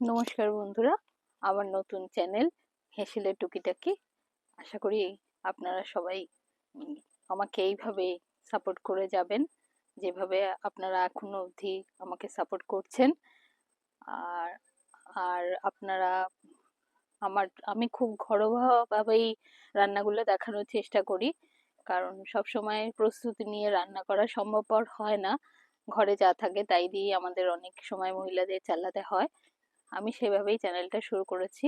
নমস্কার বন্ধুরা, আমার নতুন চ্যানেল হেসেলের টুকিটাকি। আশা করি আপনারা সবাই আমাকে এইভাবে সাপোর্ট করে যাবেন, যেভাবে আপনারা এখনও অবধি আমাকে সাপোর্ট করছেন। আর আর আপনারা, আমার, আমি খুব ঘরোয়াভাবেই রান্নাগুলো দেখানোর চেষ্টা করি, কারণ সব সময় প্রস্তুতি নিয়ে রান্না করা সম্ভবপর হয় না। ঘরে যা থাকে তাই দিয়ে আমাদের অনেক সময় মহিলাদের চালাতে হয়। আমি সেভাবেই চ্যানেলটা শুরু করেছি।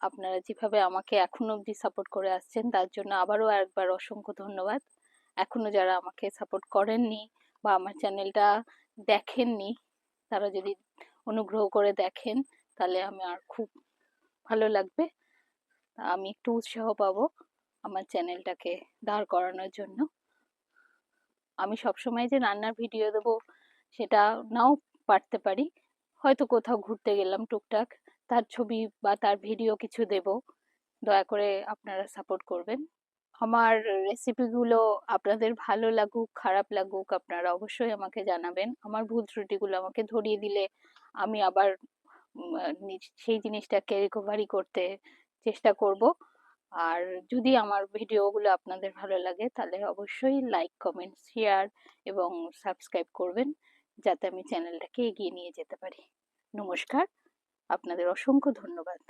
আপনারা যেভাবে আমাকে এখনও অবধি সাপোর্ট করে আসছেন, তার জন্য আবারও একবার অসংখ্য ধন্যবাদ। এখনও যারা আমাকে সাপোর্ট করেননি বা আমার চ্যানেলটা দেখেননি, তারা যদি অনুগ্রহ করে দেখেন, তাহলে আমার খুব ভালো লাগবে। আমি একটু উৎসাহ পাবো আমার চ্যানেলটাকে দাঁড় করানোর জন্য। আমি সবসময় যে রান্নার ভিডিও দেবো, সেটা নাও পারতে পারি। হয়তো কোথাও ঘুরতে গেলাম টুকটাক, তার ছবি বা তার ভিডিও কিছু দেব। দয়া করে আপনারা সাপোর্ট করবেন। আমার রেসিপিগুলো আপনাদের ভালো লাগুক, খারাপ লাগুক, আপনারা অবশ্যই আমাকে জানাবেন। আমার ভুল ত্রুটিগুলো আমাকে ধরিয়ে দিলে আমি আবার সেই জিনিসটাকে রিকভারি করতে চেষ্টা করব। আর যদি আমার ভিডিওগুলো আপনাদের ভালো লাগে, তাহলে অবশ্যই লাইক কমেন্ট শেয়ার এবং সাবস্ক্রাইব করবেন। যাতে আমি চ্যানেলটাকে এগিয়ে নিয়ে যেতে পারি। নমস্কার আপনাদের অসংখ্য ধন্যবাদ।